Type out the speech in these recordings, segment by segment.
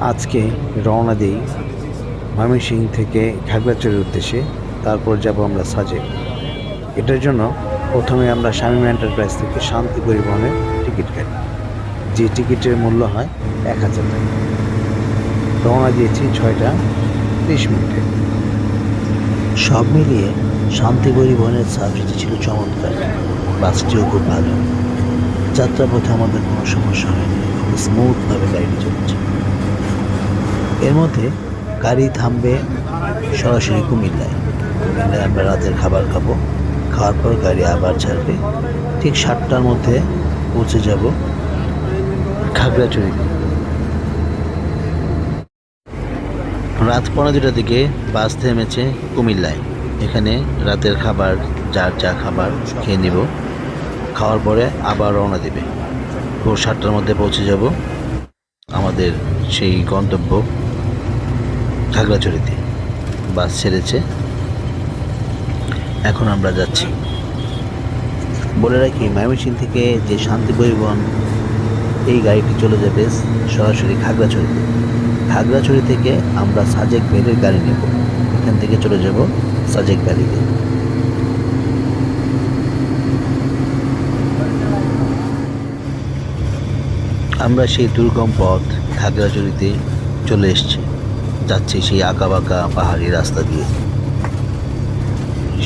আজকে রওনা দিই ময়মনসিং থেকে খাগড়াছড়ির উদ্দেশ্যে। তারপর যাব আমরা সাজে। এটার জন্য প্রথমে আমরা শামীম এন্টারপ্রাইজ থেকে শান্তি পরিবহনের টিকিট কাটি। যে টিকিটের মূল্য হয় এক হাজার টাকা। রওনা দিয়েছি ছয়টা তিরিশ মিনিটে। সব মিলিয়ে শান্তি পরিবহনের সার্ভিসটি ছিল চমৎকার। বাসটিও খুব ভালো। যাত্রাপথে আমাদের কোনো সমস্যা হয়নি। স্মুথভাবে গাড়িটি চলছে। এর মধ্যে গাড়ি থামবে সরাসরি কুমিল্লায়। কুমিল্লায় আমরা রাতের খাবার খাব। খাওয়ার পর গাড়ি আবার ছাড়বে। ঠিক সাতটার মধ্যে পৌঁছে যাব খাগড়াছড়িতে রাত পনেরো দুটার দিকে বাস থেমেছে কুমিল্লায়। এখানে রাতের খাবার, যার যা খাবার খেয়ে নিব। খাওয়ার পরে আবার রওনা দেবে। ভোর সাতটার মধ্যে পৌঁছে যাব। আমাদের সেই গন্তব্য খাগড়াছড়িতে। বাস ছেড়েছে। এখন আমরা যাচ্ছি। বলে রাখি ময়মনসিং থেকে যে শান্তি পরিবহন এই গাড়িটি চলে যাবে সরাসরি খাগড়াছড়িতে। খাগড়াছড়ি থেকে আমরা সাজেক ভ্যালির গাড়ি নেব। এখান থেকে চলে যাব সাজেক ভ্যালিতে। আমরা সেই দুর্গম পথ খাগড়াছড়িতে চলে এসেছি। যাচ্ছি সেই আঁকাবাঁকা পাহাড়ি রাস্তা দিয়ে।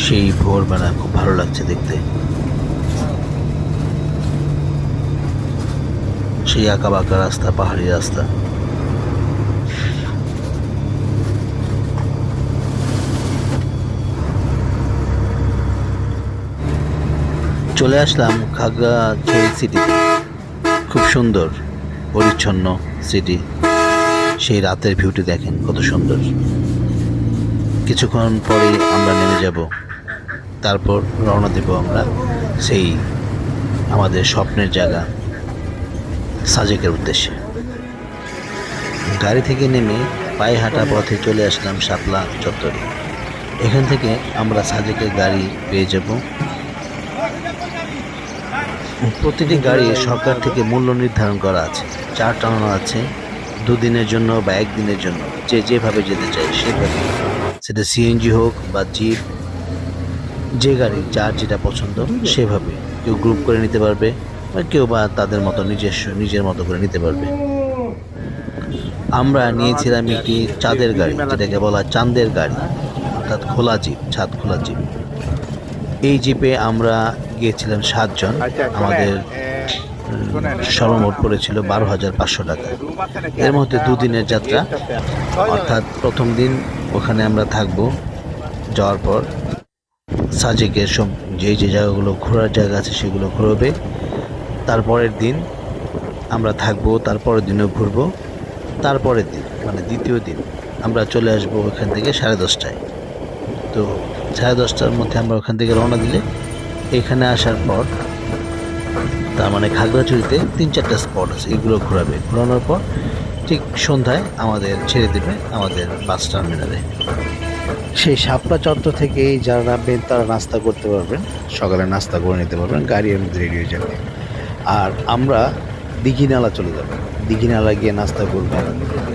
সেই ভোরবেলা খুব ভালো লাগছে দেখতে। সেই আঁকা বাঁকা রাস্তা, পাহাড়ি রাস্তা। চলে আসলাম খাগড়াছড়ি সিটিতে খুব সুন্দর। পরিচ্ছন্ন সিটি সেই রাতের ভিউটি দেখেন, কত সুন্দর। কিছুক্ষণ পরেই আমরা নেমে যাব। তারপর রওনা দেব আমরা সেই আমাদের স্বপ্নের জায়গা, সাজেকের উদ্দেশ্যে। গাড়ি থেকে নেমে পায়ে হাঁটা পথে চলে আসলাম শাপলা চত্বরে। এখান থেকে আমরা সাজেকের গাড়ি পেয়ে যাব। প্রতিটি গাড়ি সরকার থেকে মূল্য নির্ধারণ করা আছে। চার টানানো আছে। দুদিনের জন্য বা একদিনের জন্য। যে যেভাবে যেতে চায় সেভাবে। সেটা সিএনজি হোক বা জিপ যে গাড়ি যার যেটা পছন্দ, সেভাবে। কেউ গ্রুপ করে নিতে পারবে বা কেউ বা তাদের মতো নিজস্ব, নিজের মতো করে নিতে পারবে। আমরা নিয়েছিলাম একটি চাঁদের গাড়ি, যেটাকে বলা চাঁদের গাড়ি, অর্থাৎ খোলা জিপ ছাদ খোলা জিপ এই জিপে আমরা গিয়েছিলাম সাতজন। আমাদের সর্বমোট পড়েছিল বারো হাজার পাঁচশো টাকা। এর মধ্যে দুদিনের যাত্রা। অর্থাৎ প্রথম দিন ওখানে আমরা থাকব। যাওয়ার পর সাজেকের সব যে যে জায়গাগুলো ঘোরার জায়গা আছে সেগুলো ঘুরবে। তারপরের দিন আমরা থাকব তারপরের দিনও ঘুরবো। তারপরের দিন মানে দ্বিতীয় দিন আমরা চলে আসব ওখান থেকে সাড়ে দশটায়। তো সাড়ে দশটার মধ্যে আমরা ওখান থেকে রওনা দিলে এখানে আসার পর, তার মানে খাগড়াছড়িতে তিন চারটা স্পট আছে, এগুলো ঘোরাবে। ঘোরানোর পর ঠিক সন্ধ্যায় আমাদের ছেড়ে দেবে আমাদের বাস টার্মিনালে। সেই শাপলা চত্বর থেকে যারা নামবেন, তারা নাস্তা করতে পারবেন, সকালে নাস্তা করে নিতে পারবেন, গাড়ি মধ্যে রেডি হয়ে যাবে। আর আমরা দিঘিনালা চলে যাব। দিঘিনালা গিয়ে নাস্তা করব।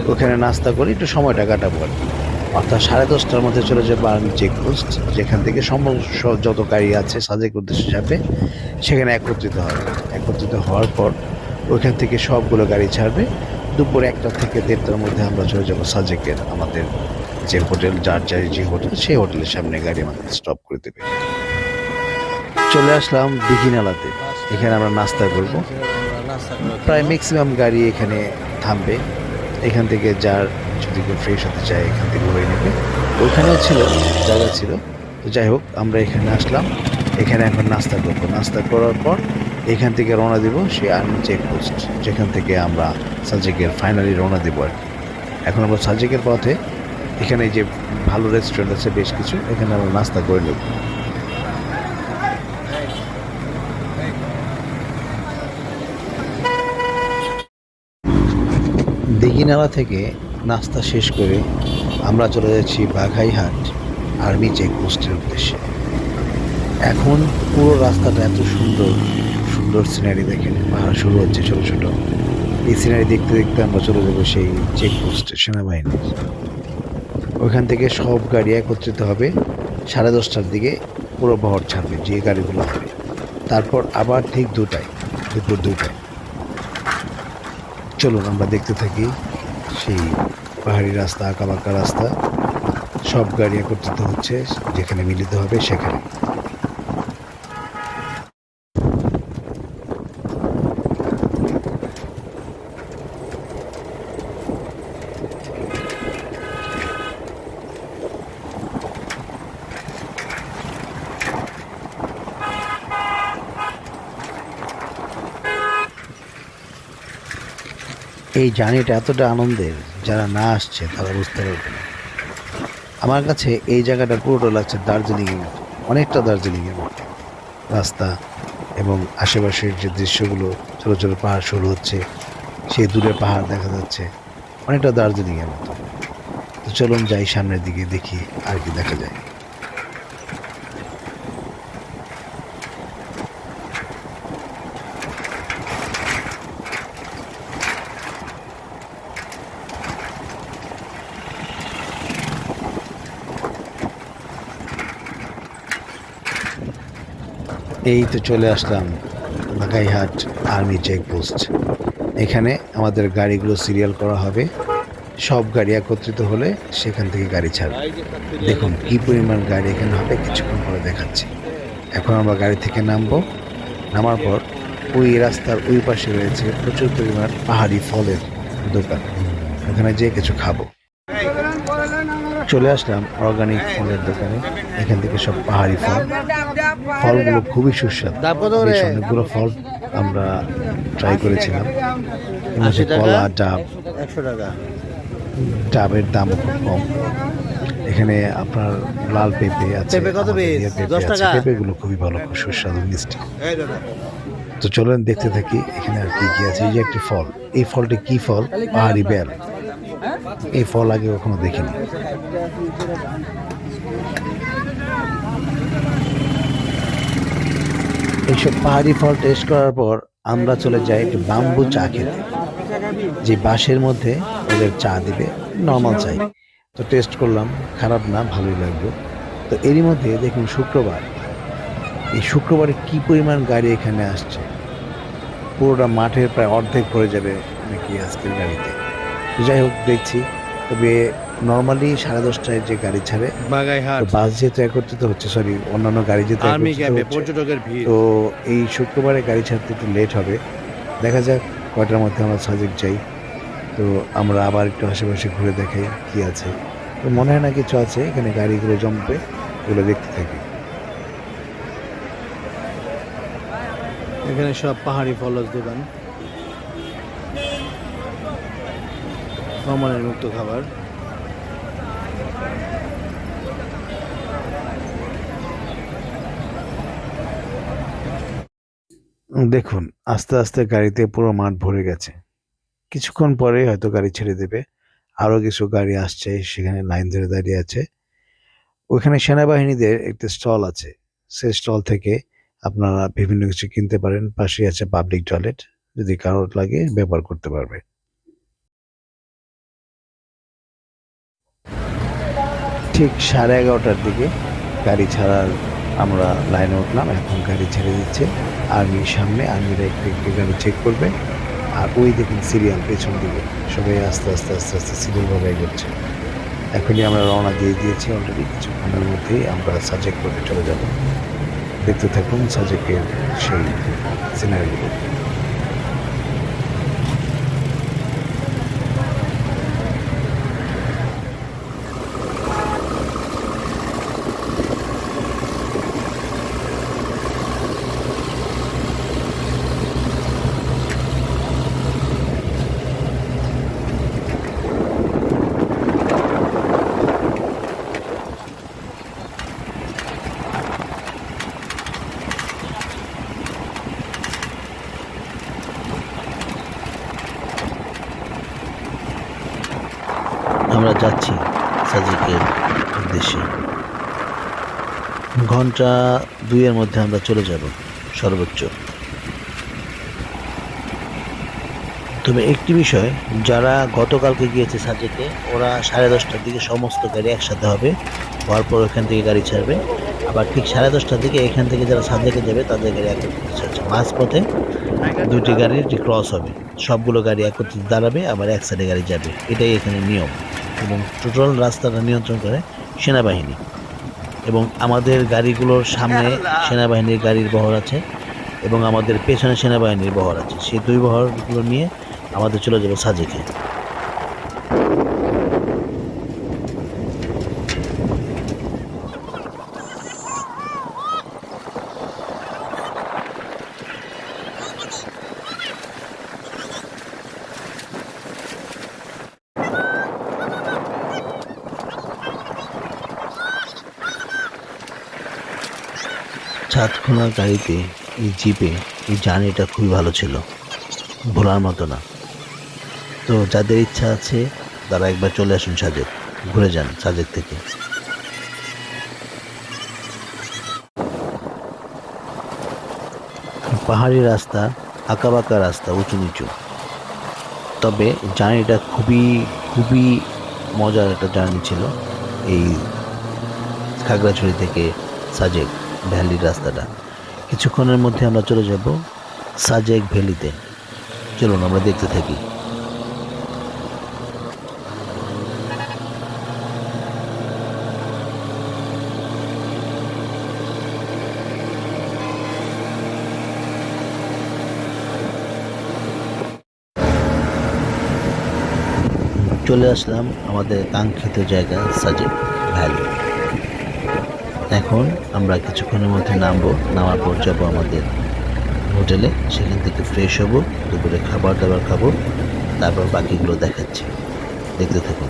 ওখানে নাস্তা করে একটু সময়টা কাটাবো আর কি। অর্থাৎ সাড়ে দশটার মধ্যে চলে যাব আর্মি চেকপোস্ট যেখান থেকে সমস্ত যত গাড়ি আছে সাজেক উদ্দেশ্যে যাবে সেখানে একত্রিত হবে। একত্রিত হওয়ার পর ওইখান থেকে সবগুলো গাড়ি ছাড়বে। দুপুর একটা থেকে দেড়টার মধ্যে আমরা চলে যাব সাজেকের আমাদের যে হোটেল যার যার যে হোটেল সেই হোটেলের সামনে গাড়ি আমাদের স্টপ করে দেবে। চলে আসলাম দিঘিনালাতে এখানে আমরা নাস্তা করব। প্রায় ম্যাক্সিমাম গাড়ি এখানে থামবে। এখান থেকে যার যদি কেউ ফ্রেশ হতে চায়, এখান থেকে হয়ে নেবে। ওইখানেও ছিল, জায়গা ছিল। তো যাই হোক, আমরা এখানে আসলাম। এখানে এখন নাস্তা করব। নাস্তা করার পর এখান থেকে রওনা দিব সেই আর্মি চেকপোস্ট, যেখান থেকে আমরা সাজেকের ফাইনালি রওনা দেবো আর কি। এখন আমরা সাজেকের পথে, এখানে যে ভালো রেস্টুরেন্ট আছে বেশ কিছু, এখানে আমরা নাস্তা করে নেব। দিঘিনালা থেকে নাস্তা শেষ করে আমরা চলে যাচ্ছি বাঘাইহাট আর্মি চেকপোস্টের উদ্দেশ্যে। এখন পুরো রাস্তাটা এত সুন্দর সুন্দর সিনারি দেখেন, পাহাড় শুরু হচ্ছে ছোট ছোট। এই সিনারি দেখতে দেখতে আমরা চলে যাব সেই চেকপোস্টে সেনাবাহিনীর। ওইখান থেকে সব গাড়ি একত্রিত হবে, সাড়ে দশটার দিকে পুরো বহর ছাড়বে যে গাড়িগুলো হবে। তারপর আবার ঠিক দুটায়, দুপুর দুটায় চলুন আমরা দেখতে থাকি সেই পাহাড়ি রাস্তা আঁকাবাঁকা রাস্তা সব গাড়ি একত্রিত হচ্ছে যেখানে মিলিত হবে সেখানে। এই জার্নিটা এতটা আনন্দের, যারা না আসছে তারা বুঝতে পারবে না। আমার কাছে এই জায়গাটা পুরোটা লাগছে দার্জিলিংয়ের মতো, অনেকটা দার্জিলিংয়ের মতো। রাস্তা এবং আশেপাশের যে দৃশ্যগুলো, ছোটো ছোটো পাহাড় শুরু হচ্ছে, সেই দূরে পাহাড় দেখা যাচ্ছে, অনেকটা দার্জিলিংয়ের মতো। তো চলুন যাই সামনের দিকে, দেখি আর কি দেখা যায়। এই তো চলে আসলাম বাগাইহাট আর্মি চেকপোস্ট। এখানে আমাদের গাড়িগুলো সিরিয়াল করা হবে। সব গাড়ি একত্রিত হলে সেখান থেকে গাড়ি ছাড়বে। দেখুন কি পরিমাণ গাড়ি এখানে হবে, কিছুক্ষণ পরে দেখাচ্ছি। এখন আমরা গাড়ি থেকে নামবো। নামার পর ওই রাস্তার ওই পাশে রয়েছে প্রচুর পরিমাণ পাহাড়ি ফলের দোকান। ওখানে যেয়ে কিছু খাব। চলে আসলাম অর্গানিক ফলের দোকানে। এখান থেকে সব পাহাড়ি ফল। ফলগুলো খুবই সুস্বাদু। বেশ অনেকগুলো ফল আমরা ট্রাই করেছিলাম। কলা ডাব ডাবের দাম খুব কম। এখানে আপনার লাল পেঁপে আছে? পেঁপেগুলো খুবই ভালো খুব সুস্বাদু মিষ্টি। তো চলেন দেখতে থাকি এখানে আর কি কি আছে। এই যে একটি ফল। এই ফলটি কি ফল? পাহাড়ি বেল। এই ফল আগে কখনো দেখিনি। এইসব পাহাড়ি ফল টেস্ট করার পর আমরা চলে যাই একটু বাম্বু চা খেতে, যে বাঁশের মধ্যে ওদের চা দিবে নর্মাল চাই তো টেস্ট করলাম, খারাপ না, ভালোই লাগল। তো এরই মধ্যে দেখুন শুক্রবার। এই শুক্রবারে কি পরিমাণ গাড়ি এখানে আসছে? পুরোটা মাঠের প্রায় অর্ধেক ভরে যাবে নাকি আজকের গাড়িতে? যাই হোক, দেখছি। তবে নর্মালি সাড়ে দশটায় যে গাড়ি ছাড়ে বাগাইহাট। বাস যেহেতু একত্রিত হচ্ছে সরি অন্যান্য গাড়ি যেহেতু পর্যটকের ভিড়। তো এই শুক্রবারে গাড়ি ছাড়তে একটু লেট হবে। দেখা যাক কয়টার মধ্যে আমরা সাজেক যাই। তো আমরা আবার একটু আশেপাশে ঘুরে দেখাই কি আছে। তো মনে হয় না কিছু আছে এখানে গাড়িগুলো জমবে এগুলো দেখতে থাকি। এখানে সব পাহাড়ি ফলস দোকান। ভ্রমণের মুক্ত খাবার। দেখুন, আস্তে আস্তে গাড়িতে পুরো মাঠ ভরে গেছে। কিছুক্ষণ পরে হয়তো গাড়ি ছেড়ে দেবে। আরও কিছু গাড়ি আসছে, সেখানে লাইন ধরে দাঁড়িয়ে আছে। ওইখানে সেনাবাহিনীদের একটা স্টল আছে। সেই স্টল থেকে আপনারা বিভিন্ন কিছু কিনতে পারেন। পাশে আছে পাবলিক টয়লেট যদি কারোর লাগে ব্যবহার করতে পারবে। ঠিক সাড়ে এগারোটার দিকে গাড়ি ছাড়ার আমরা লাইনে উঠলাম। এখন গাড়ি ছেড়ে দিচ্ছে। আর্মির সামনে, আর্মিরা একটু একটু গাড়ি চেক করবে। আর ওই দেখুন সিরিয়াল পেছন দিকে। সবাই আস্তে আস্তে আস্তে আস্তে সিরিয়ালভাবে এগোচ্ছে। এখনই আমরা রওনা দিয়ে দিয়েছি অলরেডি কিছুক্ষণের মধ্যেই আমরা সাজেক্ট করে চলে যাব। দেখতে থাকুন সাজেকের সেই সিনারিগুলো আমরা যাচ্ছি সাজিকের উদ্দেশ্যে। ঘণ্টা দুইয়ের মধ্যে আমরা চলে যাব, সর্বোচ্চ। তবে একটি বিষয়, যারা গতকালকে গিয়েছে সাজেকে, ওরা সাড়ে দশটার দিকে সমস্ত গাড়ি একসাথে হবে হওয়ার পর ওখান থেকে গাড়ি ছাড়বে। আবার ঠিক সাড়ে দশটার দিকে এখান থেকে যারা সাজেকে যাবে, তাদের গাড়ি একত্রিত ছাড়ছে মাঝপথে দুটি গাড়ির ক্রস হবে। সবগুলো গাড়ি একত্রিত দাঁড়াবে, আবার এক সাইডে গাড়ি যাবে। এটাই এখানে নিয়ম। এবং টোটাল রাস্তাটা নিয়ন্ত্রণ করে সেনাবাহিনী এবং আমাদের গাড়িগুলোর সামনে সেনাবাহিনীর গাড়ির বহর আছে এবং আমাদের পেছনে সেনাবাহিনীর বহর আছে। সেই দুই বহরগুলো নিয়ে আমাদের চলে যাবে সাজেকে। চাঁদখোনার গাড়িতে এই জিপে এই জার্নিটা খুবই ভালো ছিল। ভোলার মতো না। তো যাদের ইচ্ছা আছে, তারা একবার চলে আসুন সাজেক। ঘুরে যান সাজেক থেকে। পাহাড়ি রাস্তা, আঁকাবাঁকা রাস্তা উঁচু নিচু তবে জার্নিটা খুবই খুবই মজার একটা জার্নি ছিল এই খাগড়াছড়ি থেকে সাজেক। ভ্যালির রাস্তাটা। কিছুক্ষণের মধ্যে আমরা চলে যাব সাজেক ভ্যালিতে। চলুন, আমরা দেখতে থাকি। চলে আসলাম আমাদের কাঙ্ক্ষিত জায়গা, সাজেক ভ্যালি। এখন আমরা কিছুক্ষণের মধ্যে নামবো, নামার পর যাব আমাদের হোটেলে, সেখান থেকে ফ্রেশ হব, দুপুরে খাবার দাবার খাব, তারপর বাকিগুলো দেখাচ্ছি। দেখতে থাকুন।